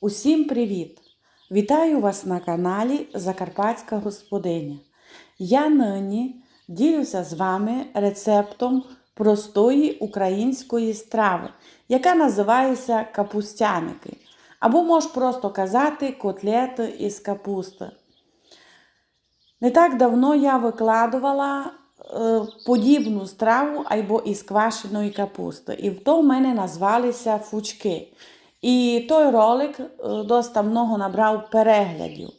Усім привіт! Вітаю вас на каналі Закарпатська Господиня. Я нині ділюся з вами рецептом простої української страви, яка називається капустяники. Або можеш просто казати котлети із капусти. Не так давно я викладувала е, подібну страву або із квашеної капусти. І в то в мене назвалися фучки. І той ролик е, досить много набрав переглядів.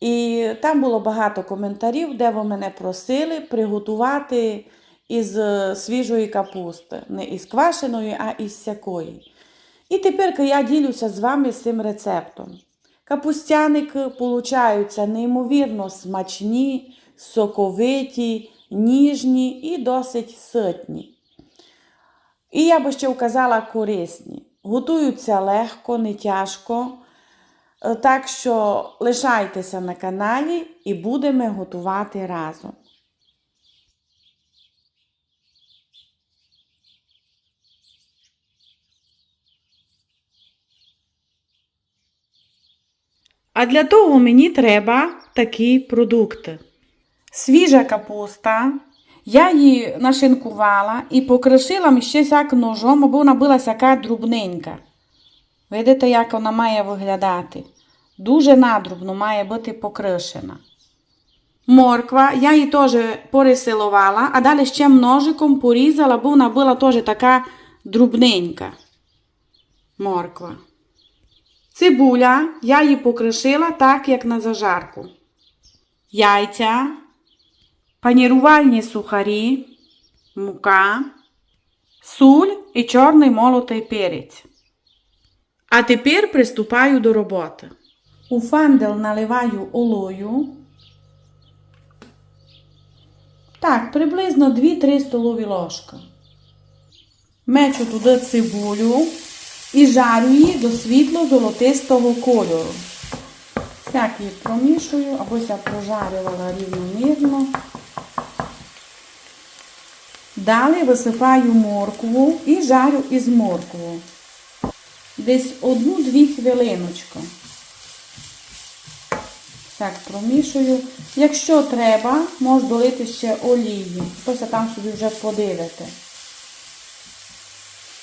І там було багато коментарів, де ви мене просили приготувати із е, свіжої капусти. Не із квашеної, а із сякої. І тепер я ділюся з вами цим рецептом. Капустяники получаються неймовірно смачні, соковиті, ніжні і досить ситні. І я би ще вказала корисні. Готуються легко, не тяжко. Е, Так що лишайтеся на каналі і будемо готувати разом. А для того мені треба такі продукти. Свіжа капуста. Я її нашинкувала і покришила ще сяк ножом, аби вона була сяка друбненька. Видите, як вона має виглядати? Дуже надрубно має бути покришена. Морква, я її теж порисилувала, а далі ще ножиком порізала, бо вона була теж така друбненька. Морква. Цибуля, я її покришила так, як на зажарку. Яйця, панірувальні сухарі, мука, суль і чорний молотий перець. А тепер приступаю до роботи. У фандел наливаю олою. Так, приблизно 2-3 столові ложки. Мечу туди цибулю і жарю її до світло-золотистого кольору. Так її промішую, або я прожарювала рівномірно. Далі висипаю моркву і жарю із моркву. Десь одну-дві хвилиночки. Так, промішую. Якщо треба, можу долити ще олії. Хтось там собі вже подивите.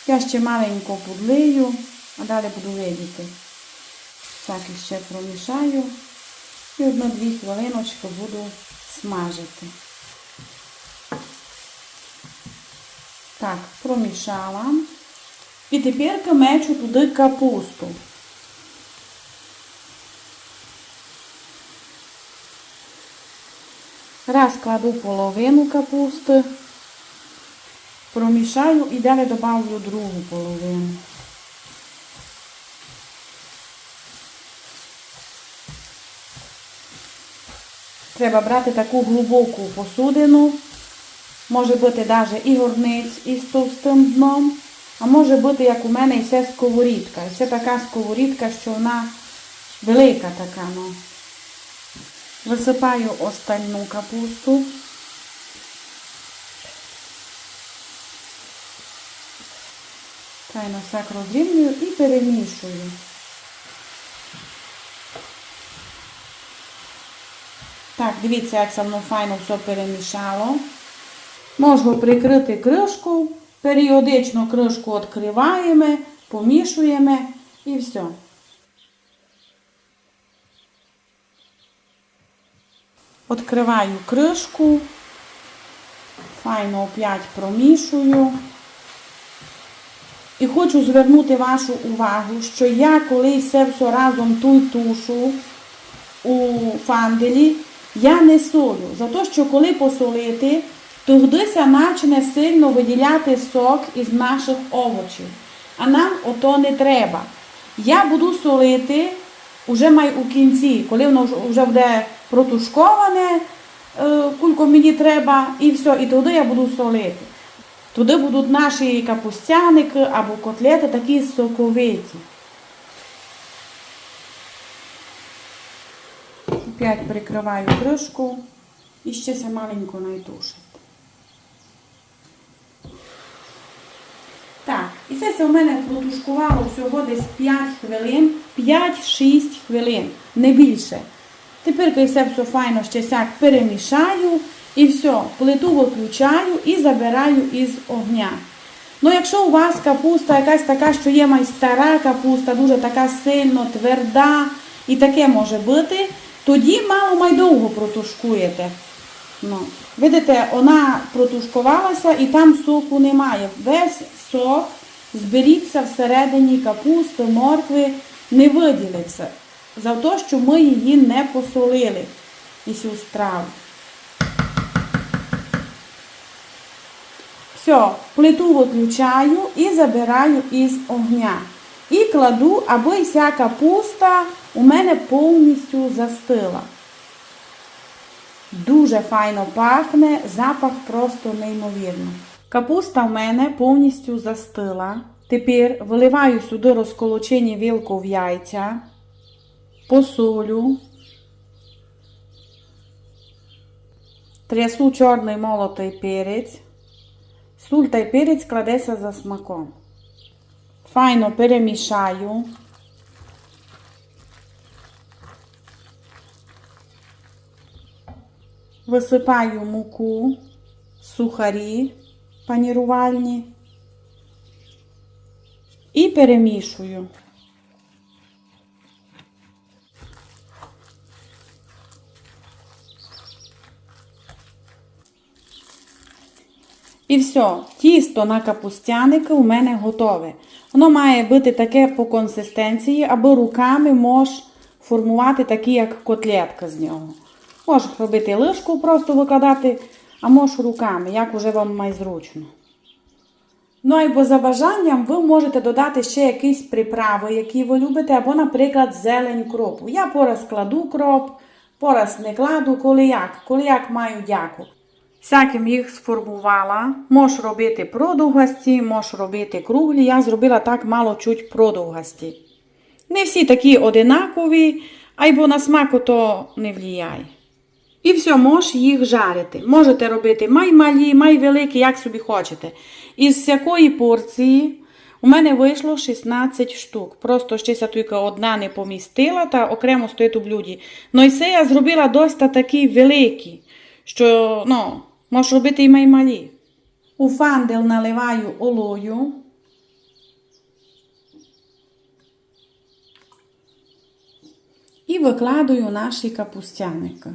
Я ще маленько подлию, а далі буду видіти. Так, ще промішаю. І одну-дві хвилиночки буду смажити. Так, промішала. І тепер мечу туди капусту. Раз кладу половину капусти, промішаю і далі добавлю другу половину. Треба брати таку глибоку посудину. Може бути навіть і горниць із товстим дном, а може бути, як у мене, і це сковорідка. Це така сковорідка, що вона велика така. ну. Висипаю остальну капусту. Тайно всяк розрівнюю і перемішую. Так, дивіться, як со мною файно все перемішало. Можу прикрити кришку, періодично кришку відкриваємо, помішуємо і все. Відкриваю кришку, файно опять промішую. І хочу звернути вашу увагу, що я колись все все разом ту тушу у фанделі, я не солю. За те, що коли посолити, тогдися почне сильно виділяти сок із наших овочів. А нам ото не треба. Я буду солити уже май у кінці, коли воно вже- буде протушковане, е, кулько мені треба, і все, і туди я буду солити. Туди будуть наші капустяники або котлети такі соковиті. Опять прикриваю кришку і ще маленько найтушить. Так, І це все у мене протушкувало всього десь 5 хвилин, 5-6 хвилин, не більше. Тепер я все все файно ще сяк перемішаю і все, плиту виключаю і забираю із огня. Ну, якщо у вас капуста якась така, що є май стара капуста, дуже така сильно тверда і таке може бути, тоді мало май довго протушкуєте. Ну, видите, вона протушкувалася і там соку немає. Весь сок зберігся всередині капусти, моркви, не виділиться. За те, що ми її не посолили і цю страву. Все, плиту виключаю і забираю із огня. І кладу, аби вся капуста у мене повністю застила. Дуже файно пахне, запах просто неймовірний. Капуста в мене повністю застила. Тепер виливаю сюди розколочені вілку в яйця, посолю, трясу чорний молотий перець. Суль та перець кладеться за смаком. Файно перемішаю. Висипаю муку, сухарі панірувальні і перемішую. І все, тісто на капустяники у мене готове. Воно має бути таке по консистенції, аби руками можеш формувати такі, як котлетка з нього. Можеш робити лишку, просто викладати, а можеш руками, як уже вам має зручно. Ну або за бажанням ви можете додати ще якісь приправи, які ви любите, або, наприклад, зелень кропу. Я пораз кладу кроп, пораз не кладу, коли як, коли як маю дяку. Всяким їх сформувала. Можеш робити продовгасті, можеш робити круглі. Я зробила так мало чуть продовгасті. Не всі такі одинакові, або на смаку то не влияє. І все, можеш їх жарити. Можете робити май малі, май великі, як собі хочете. Із всякої порції у мене вийшло 16 штук. Просто ще тільки одна не помістила та окремо стоїть у блюді. Ну і це я зробила досить такі великі, що ну, можеш робити і май малі. У фандел наливаю олою. І викладаю наші капустяники.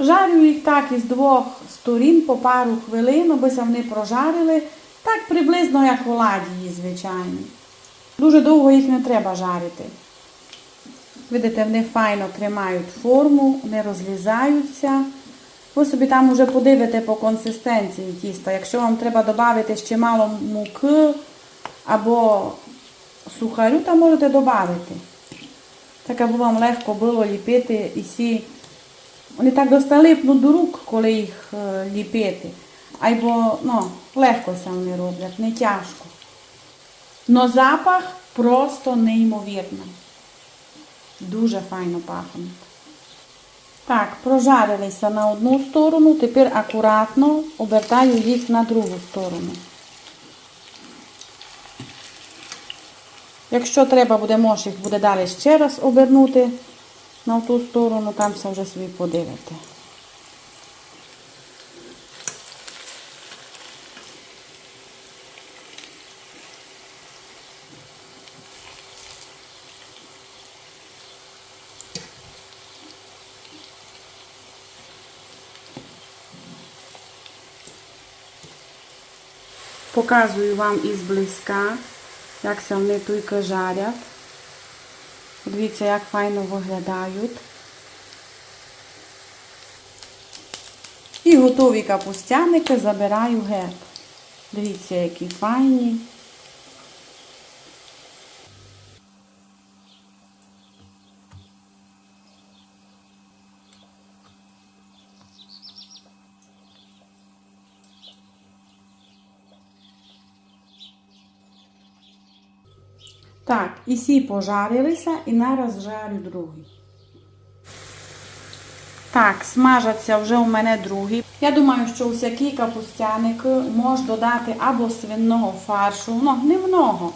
Жарю їх так із двох сторін по пару хвилин, аби вони прожарили. Так приблизно як оладії, звичайно. Дуже довго їх не треба жарити. Видите, вони файно тримають форму, не розлізаються. Ви собі там вже подивите по консистенції тіста. Якщо вам треба додати ще мало муки або сухарю, то можете додати. Так аби вам легко було ліпити і сі. Вони так доста липнуть до рук, коли їх ліпити. Або ну, легко це вони роблять, не тяжко. Но запах просто неймовірний. Дуже файно пахнуть. Так, прожарилися на одну сторону, тепер акуратно обертаю їх на другу сторону. Якщо треба буде, можеш їх буде далі ще раз обернути на ту сторону, там все вже собі подивите. Показую вам із близька, як це вони тільки жарять. Дивіться, як файно виглядають. І готові капустяники забираю герб. Дивіться, які файні. Так, і сі пожарилися, і нараз жарю другий. Так, смажаться вже у мене другий. Я думаю, що усякий капустяник може додати або свиного фаршу, ну не много,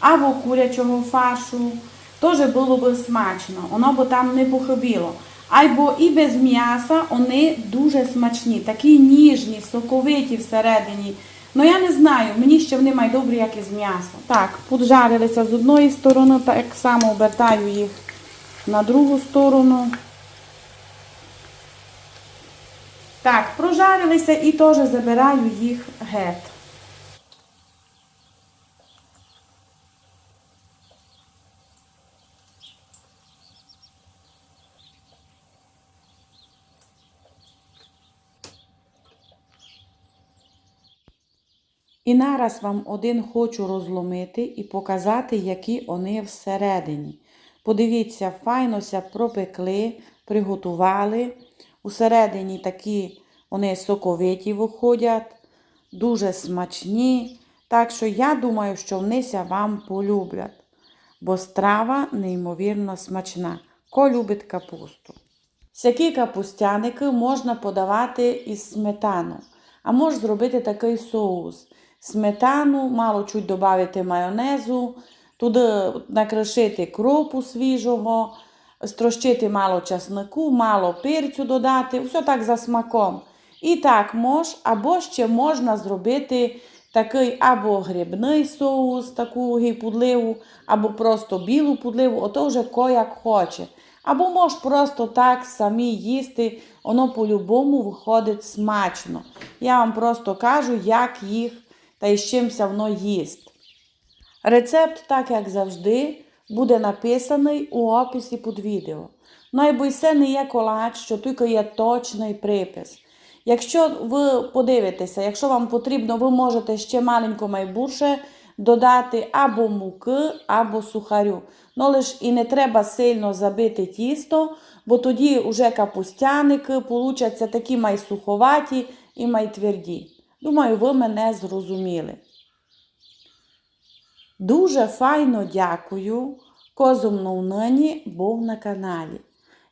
або курячого фаршу. Теж було б смачно, воно б там не похибіло. Або і без м'яса вони дуже смачні, такі ніжні, соковиті всередині. Ну я не знаю, мені ще вони мають добрі, як із м'ясом. Так, поджарилися з одної сторони, так само обертаю їх на другу сторону. Так, прожарилися і теж забираю їх геть. І нараз вам один хочу розломити і показати, які вони всередині. Подивіться, файнося пропекли, приготували. Усередині такі вони соковиті виходять, дуже смачні. Так що я думаю, що внися вам полюблять, бо страва неймовірно смачна. Ко любить капусту. Всякі капустяники можна подавати із сметану, а можна зробити такий соус. Сметану, мало чуть додати майонезу, туди накришити кропу свіжого, строщити мало часнику, мало перцю додати, все так за смаком. І так мож, або ще можна зробити такий або грибний соус, таку гіпудливу, або просто білу пудливу, ото вже ко як хоче. Або мож просто так самі їсти, воно по-любому виходить смачно. Я вам просто кажу, як їх та із чимся воно їсть. Рецепт, так як завжди, буде написаний у описі під відео. Ну це не є колач, що тільки є точний припис. Якщо ви подивитеся, якщо вам потрібно, ви можете ще маленько майбурше додати або муки, або сухарю. Ну лиш і не треба сильно забити тісто, бо тоді вже капустяники получаться такі майсуховаті і майтверді. Думаю, ви мене зрозуміли. Дуже файно дякую, козумно нині був на каналі.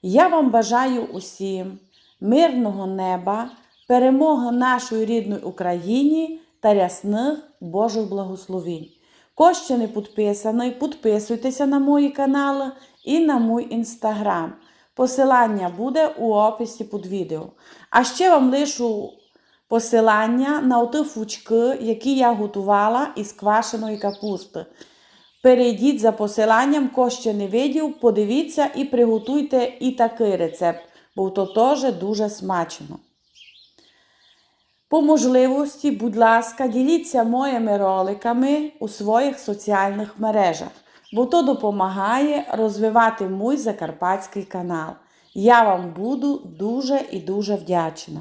Я вам бажаю усім мирного неба, перемоги нашої рідної Україні та рясних Божих благословінь. Ко ще не підписаний, підписуйтеся на мої канали і на мій інстаграм. Посилання буде у описі під відео. А ще вам лишу посилання на оті фучки, які я готувала із квашеної капусти. Перейдіть за посиланням, ко ще не видів, подивіться і приготуйте і такий рецепт, бо то теж дуже смачно. По можливості, будь ласка, діліться моїми роликами у своїх соціальних мережах, бо то допомагає розвивати мій закарпатський канал. Я вам буду дуже і дуже вдячна.